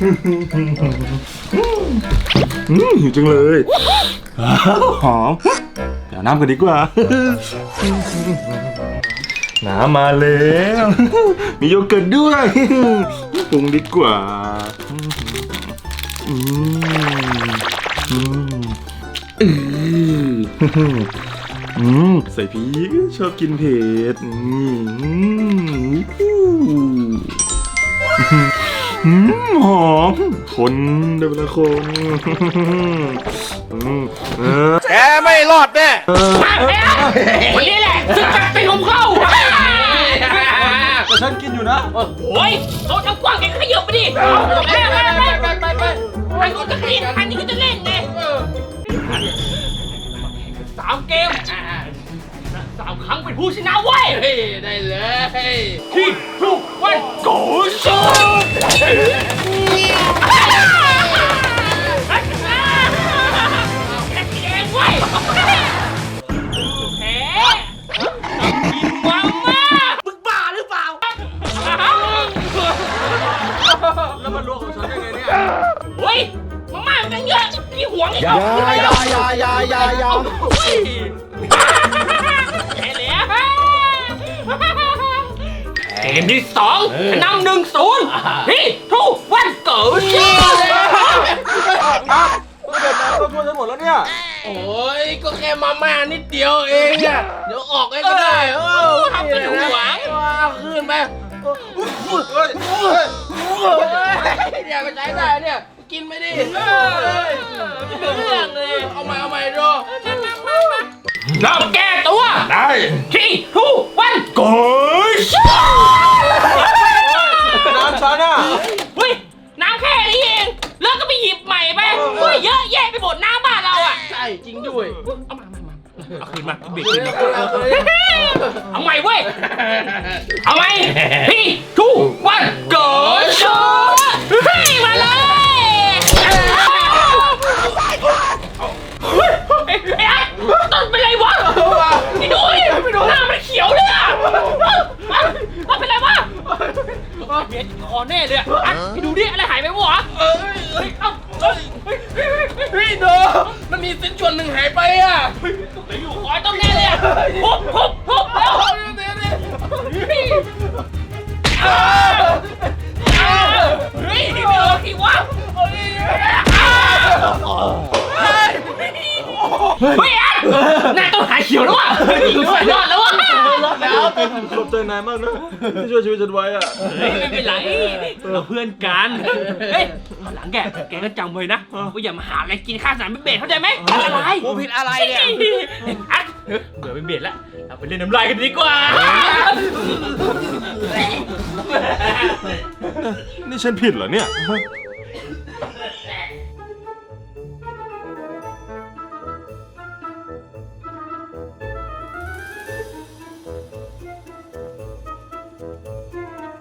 อืมหิวจังเลยอ้าวหอม เดี๋ยวน้ำกันดีกว่า น้ำมาแล้ว มีโยเกิร์ตด้วยปรุงดีกว่าอืมอืมอืมอืมใส่พริกชอบกินเผ็ดอืม อืมหอม คนเดี๋ยวเวลาคนอืมเออแกไม่รอดแน่เออวันนี้แหละจะจับไปลมเข้าแต่ฉันกินอยู่นะโอ้ยโต๊ะทั้งกว้างแกขยับไปดิเอาไปไปไปไปไปอันนี้ก็จะเล่นอันนี้ก็จะเล่นไงสามเกมสามครั้งเป็นผู้ชนะเว้ยเฮ้ยได้เลยที่ทุกวันโก วงอย่าอย่าอย่าอย่าอย่าอย่าเฮ้ยแพ้แล้วเกมที่สองนำหนึ่งศูนย์พี่ทุกวันเกิดชื่อเกิดน้ำก็ทั่วฉันหมดแล้วเนี่ย โอ้ย ก็แค่มาม่านิดเดียวเองอะเดี๋ยวออกให้ก็ได้เออทำเป็นหวงเอาคืนไปเดี๋ยวก็ใช้ได้เนี่ย กินไม่ดิเรื่องเลย เอาใหม่เอาใหม่ดูรอบแก้ตัวได้ที่ทุกวันเกิดน้ำฉันอะเฮ้ยน้ำแค่นี้เอง แล้วก็ไปหยิบใหม่ไปเฮ้ยเยอะแยะไปหมดน้ำบ้านเราอะ ใช่จริงด้วย เอามามามาเอาคืนมาเบรกเอาคืนเลยมาเอาเลยเอาใหม่เว้ย เอาไหมพี่ อแน่เลยอะอัดไปดูดิอะไรหายไปวะเอ้ยเฮ้ยเอ้าเฮ้ยเฮ้ยเฮ้ยเฮ้ยเฮ้ยดูมันมีสิ้นส่วนหนึ่งหายไปอะไปอยู่คอยต้นแน่เลยอะทุบทุบทุบเร็วเอาเดี๋ยวเดี๋ยวเดี๋ยวเฮ้ยอ้าวอ้าวเฮ้ยนี่เป็นอะไรที่วะเฮ้ยอันนายต้องหายเขียวแล้ววะอยู่สุดยอดแล้ววะ ขอบใจนายมากนะที่ช่วยชีวิตฉันไว้อะเฮ้ยไม่เป็นไรเราเพื่อนกันเฮ้ยหลังแกแกก็จำไว้นะว่าอย่ามาหาอะไรกินข้าวสารเป็นเบ็ดเข้าใจไหมอันตรายกูผิดอะไรเนี่ยอันเบื่อเป็นเบ็ดแล้วเราไปเล่นน้ำลายกันดีกว่า นี่ฉันผิดเหรอเนี่ย